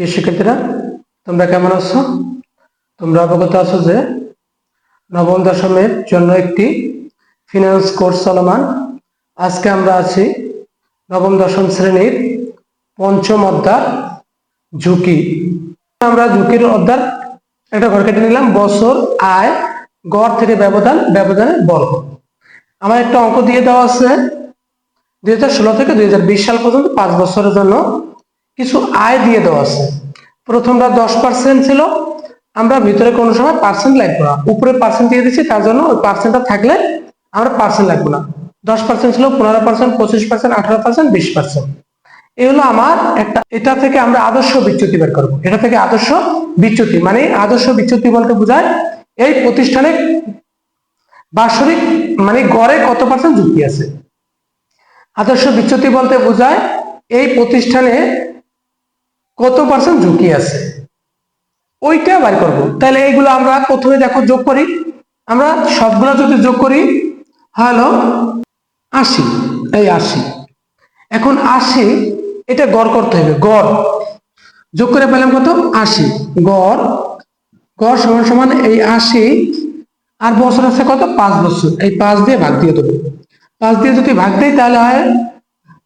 প্রিয় শিক্ষার্থীরা, তোমরা কেমন আছো? তোমরা অবগত আছো যে নবম দশমের জন্য একটি ফিনান্স কোর্স চলমান। আজকে আমরা আছি নবম দশম শ্রেণির পঞ্চম অধ্যায়, ঝুঁকি। আমরা ঝুঁকির অধ্যায় একটা ঘর কেটে নিলাম, বছর, আয়, গড় থেকে ব্যবধান, ব্যবধানের বর্গ আমার একটা অঙ্ক দিয়ে দেওয়া আছে। দুই হাজার ষোলো থেকে দুই হাজার বিশ সাল পর্যন্ত পাঁচ বছরের জন্য কিছু আয় দিয়ে দেওয়া আছে। প্রথমটা দশ পার্সেন্ট ছিল। আমরা ভিতরে কোনো সময় পার্সেন্ট লাগবো না। উপরে পার্সেন্ট দিয়ে দিচ্ছি, তার জন্য ওই পার্সেন্টটা থাকলে আমরা পার্সেন্ট লাগবো না। দশ পার্সেন্ট ছিল, পনেরো পার্সেন্ট পঁচিশ পার্সেন্ট আঠারো পার্সেন্ট বিশ পার্সেন্ট এই হলো আমার একটা, এটা থেকে আমরা আদর্শ বিচ্যুতি বের করব। এটা থেকে আদর্শ বিচ্যুতি মানে আদর্শ বিচ্যুতি বলতে বোঝায় এই প্রতিষ্ঠানে বাৎসরিক মানে গড়ে কত পার্সেন্ট যুক্তি আছে? আদর্শ বিচ্যুতি বলতে বোঝায় এই প্রতিষ্ঠানে কত পার্সেন্ট ঝুঁকি আছে? ওইটা বার করব। তাহলে এইগুলো আমরা প্রথমে দেখো যোগ করি। আমরা সবগুলো যদি যোগ করি হলো আশি। এই আশি। এখন আশি, এটা গড় করতে হবে, গড়। যোগ করে পেলাম কত? আশি। গড়। গড় সমান সমান এই আশি। আর বছর আছে কত? পাঁচ বছর। এই পাঁচ দিয়ে ভাগ দিয়ে দেবো। পাঁচ দিয়ে যদি ভাগ দিই, তাহলে হয়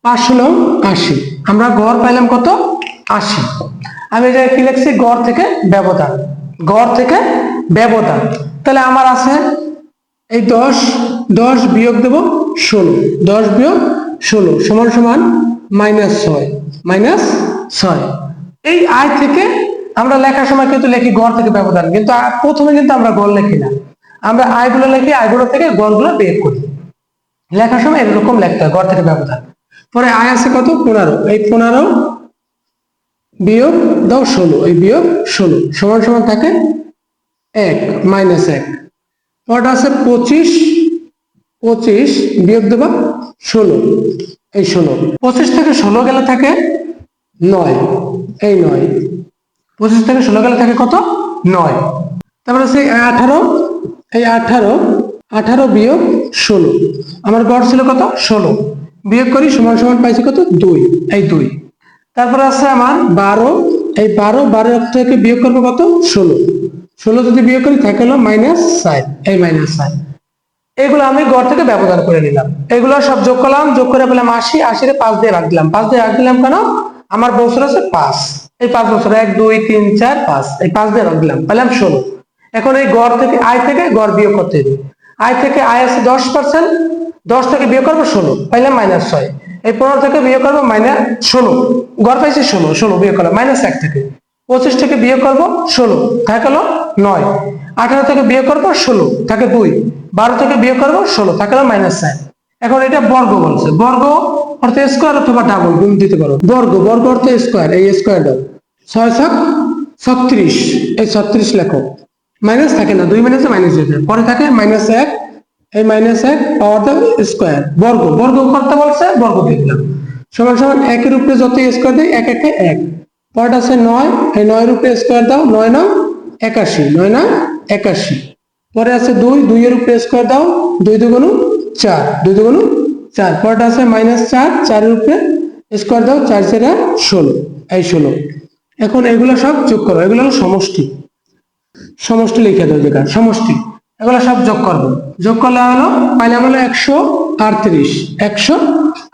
পাঁচ ষোলো আশি। আমরা গড় পাইলাম কত? আশি। আমি এটা কি লিখছি? গড় থেকে ব্যবধান। গড় থেকে ব্যবধান। তাহলে আমার আছে এই দশ দশ বিয়োগ দেব ষোলো। দশ বিয়োগ ষোলো সমান সমান মাইনাস ছয় মাইনাস ছয়। এই আয় থেকে আমরা লেখার সময় কিন্তু লিখি গড় থেকে ব্যবধান, কিন্তু প্রথমে কিন্তু আমরা গড় লেখি না। আমরা আয়গুলো লিখি, আয়গুলো থেকে গড়গুলো বের করি। লেখার সময় এরকম লেখতে হয়, গড় থেকে ব্যবধান। পরে আয় আছে কত? পনেরো। এই পনেরো বিয়োগ দাও ষোলো, এই বিয়োগ ষোলো। সমান সমান থাকে এক মাইনাস এক। পরটা আছে পঁচিশ পঁচিশ বিয়োগ দেবা ষোলো। এই ষোলো। পঁচিশ থেকে ষোলো গেলে থাকে নয়, এই নয়। পঁচিশ থেকে ষোলো গেলে থাকে কত? নয়। তারপরে সেই আঠারো, এই আঠারো আঠারো বিয়োগ ষোলো। আমার গড় ছিল কত? ষোলো। বিয়োগ করি, সমান সমান পাইছি কত? দুই, এই দুই। তারপরে আছে আমার বারো। এই বারো বারো থেকে বিয়োগ করব কত? ষোলো। ষোলো যদি বিয়োগ করি, থাকে হলো মাইনাস সাইড এই মাইনাস সাইড এগুলো আমি গড় থেকে ব্যবধান করে নিলাম। এগুলো সব যোগ করলাম, যোগ করে পেলাম আশি। আশিরে পাঁচ দিয়ে রাখ দিলাম। পাঁচ দিয়ে রাখ দিলাম কেন? আমার বছর আছে পাঁচ। এই পাঁচ বছর, এক, দুই, তিন, চার, পাঁচ। এই পাঁচ দিয়ে রাখ দিলাম। পেলাম ষোলো। এখন এই গড় থেকে আয় থেকে গড় বিয়োগ করতে হবে। আয় থেকে আয় আছে দশ পার্সেন্ট দশ থেকে বিয়োগ করব ষোলো। পাইলাম মাইনাস ছয়। এই পনেরো থেকে বিয়োগ করব মাইনাস ষোলো। গড় পাইছি ষোলো ষোলো বিয়োগ করলাম মাইনাস এক থেকে। পঁচিশ থেকে বিয়োগ করব ষোলো থাকল নয়। আঠারো থেকে বিয়োগ করব ষোলো, থাকে দুই। বারো থেকে বিয়োগ করব ষোলো থাকল মাইনাস সাইন এখন এটা বর্গ বলছে। বর্গ অর্থ স্কোয়ার অথবা ডাবল গুণ দিতে পারো। বর্গ বর্গ অর্থ স্কোয়ার এই স্কোয়ার দাও ছয় সাত ছত্রিশ, এই ছত্রিশ লেখো। মাইনাস থাকে না, দুই মাইনাসে মাইনাস যেতে পরে থাকে মাইনাস এক এই মাইনাস এক পাওয়ার দাও স্কোয়ার বর্গ। বর্গ করতে বলছে, বর্গ দিয়ে দিলাম। সমান সমান একের উপরে যত স্কোয়ার দেয়, এক একে এক। পরের আছে নয়, এই নয়ের উপরে স্কোয়ার দাও, নয় নয় একাশি, নয় না একাশি। পরে আছে দুই, দুইয়ের উপরে স্কোয়ার দাও, দুই দুগুণ চার, দুই দুগুণ চার। পরেরটা আছে মাইনাস চার, চারের উপরে স্কোয়ার দাও, চার চারে ষোলো, এই ষোলো। এখন এগুলো সব যোগ করো, এগুলো হলো সমষ্টি। সমষ্টি লিখে দাও, যেটা সমষ্টি। এগুলো সব যোগ করব। যোগ করলে হলো, পাইলাম হলো একশো আটত্রিশ একশো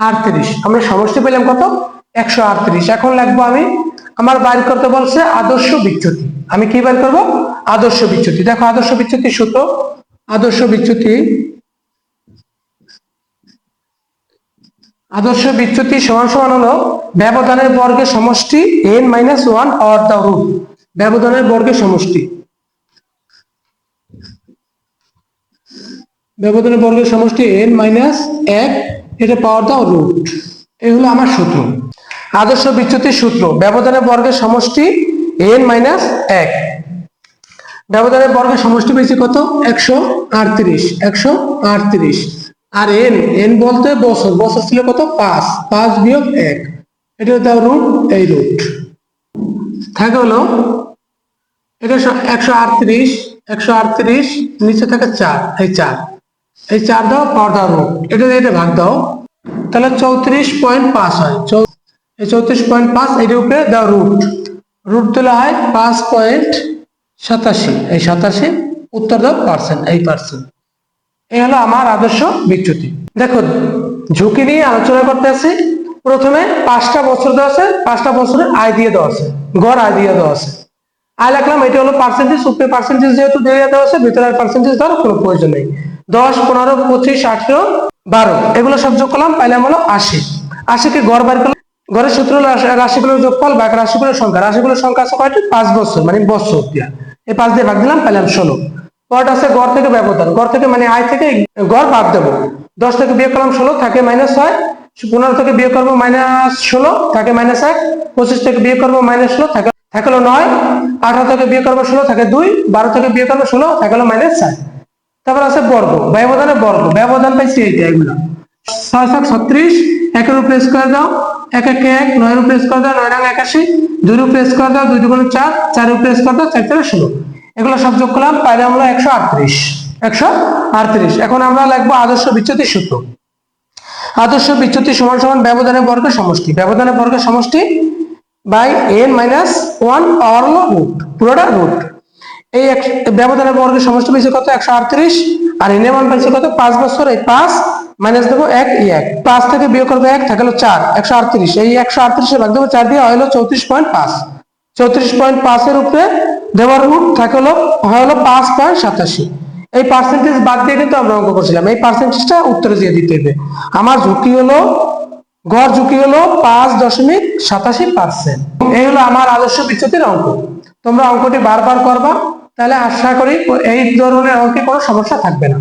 আটত্রিশ। আমরা সমষ্টি পেলাম কত? একশো আটত্রিশ। এখন লাগবো আমি, আমার বাইর করতে বলছে আদর্শ বিচ্যুতি। আমি কি বের করব? আদর্শ বিচ্যুতি। দেখো আদর্শ বিচ্যুতি সূত্র। আদর্শ বিচ্যুতি আদর্শ বিচ্যুতি সমান সমান হলো ব্যবধানের বর্গের সমষ্টি N minus one power the root ব্যবধানের বর্গের সমষ্টি। ব্যবধানের বর্গের সমষ্টি এন মাইনাস এক, এটা পাওয়ার দাও রুট এই হলো আমার সূত্র। আদর্শ বিচ্যুতির সূত্র ব্যবধানের বর্গের সমষ্টি এন মাইনাস এক। ব্যবধানের বর্গের সমষ্টি পেয়েছি কত? একশো আটত্রিশ একশো আটত্রিশ। আর এন এন বলতে বছর বছর ছিল কত? পাঁচ পাঁচ বিয়োগ এক। এটা দাও রুট এই রুট থাকে হলো এটা একশো আটত্রিশ একশো আটত্রিশ, নিচে থাকে চার, এই চার। এই চার দাও পাওয়ার দাও রুট এটা এটা ভাগ দাও। তাহলে চৌত্রিশ পয়েন্ট পাঁচ হয়। এই চৌত্রিশ পয়েন্ট পাঁচ এটার উপরে দাও রুট। রুট তোলা হয় পাঁচ পয়েন্ট সাতাশি। এই সাতাশি, উত্তর দাও পার্সেন্ট, এই পার্সেন্ট। এই হলো আমার আদর্শ বিচ্যুতি। দেখো ঝুঁকি নিয়ে আলোচনা করতে আছি প্রথমে পাঁচটা বছর দেওয়া আছে, পাঁচটা বছরের আয় দিয়ে দেওয়া আছে, গড় আয় দিয়ে দেওয়া আছে। আয় লাগলাম এটা হলো পার্সেন্টেজ উপরে পার্সেন্টেজ যেহেতু দিয়ে দেওয়া আছে, ভিতরে আর পার্সেন্টেজ দেওয়ার কোনো প্রয়োজন নেই। দশ, পনেরো, পঁচিশ, আঠেরো, বারো। এগুলো সব যোগ করলাম পাইলাম হলো আশি আশিকে গড় বার করলাম, গড়ের সূত্র রাশিগুলোর যোগফল বাকি রাশিগুলোর সংখ্যা। রাশিগুলোর সংখ্যা আছে কয়টি? পাঁচ বছর মানে বছর দিয়া। এই পাঁচ দিয়ে ভাগ দিলাম, পাইলাম ষোলো। পরটা আছে গড় থেকে ব্যবধান। গড় থেকে মানে আয় থেকে গড় বাদ দেবো। দশ থেকে বিয়োগ করলাম ষোলো, থাকে মাইনাস ছয়। পনেরো থেকে বিয়োগ করব মাইনাস ষোলো, থাকে মাইনাস এক। পঁচিশ থেকে বিয়োগ করব মাইনাস ষোলো, থাকে থাকল নয়। আঠারো থেকে বিয়োগ করব ষোলো, থাকে দুই। বারো থেকে বিয়োগ করব ষোলো থাকল মাইনাস চার। তারপর আছে বর্গ, ব্যবধানে বর্গ, ব্যবধান পাইছি এইটা এগুলো। ছয় সাত ছত্রিশ, একের উপরে স্কোয়ার দাও এক এক এক নয়ের উপরে স্কোয়ার দাও, নয় একাশি দুই উপরে স্কোয়ার দাও, দুই দুগুণ চার চার উপরে স্কোয়ার দাও, চার চারে ষোলো। এগুলো সব যোগ করলাম, পাইলে আমরা একশো আটত্রিশ একশো আটত্রিশ। এখন আমরা লাগবো আদর্শ বিচ্যুতি সূত্র। আদর্শ বিচ্যুতি সমান সমান ব্যবধানের বর্গের সমষ্টি। ব্যবধানের বর্গের সমষ্টি by N minus one power হলো রুট পুরোটা রুট এই ব্যবধানের বর্গের সমষ্টি পেয়েছে কত? একশো আটত্রিশ। আর এন মান পেয়েছে কত? পাঁচ বছর, এই পাঁচ মাইনাস দেবো এক এক। পাঁচ থেকে বিয়োগ করব এক থাকল চার, একশো আটত্রিশ। এই একশো আটত্রিশে ভাগ দেবো চার দিয়ে হলো চৌত্রিশ পয়েন্ট পাঁচ। চৌত্রিশ পয়েন্ট পাঁচের উপরে দেওয়ার রুট থাকে হলো, হয় হলো পাঁচ পয়েন্ট সাতাশি। এই পার্সেন্টেজ বাদ দিয়ে কিন্তু আমরা অঙ্ক করছিলাম। এই পার্সেন্টেজটা উত্তরে দিয়ে দিতে হবে। আমার ঝুঁকি হলো, গড় ঝুঁকি হলো পাঁচ দশমিক সাতাশি পার্সেন্ট এই হলো আমার আদর্শ বিচ্ছেদের অঙ্ক। তোমরা অঙ্কটি বারবার করবা। তাহলে আশা করি এই ধরনের অঙ্কে কোনো সমস্যা থাকবে না।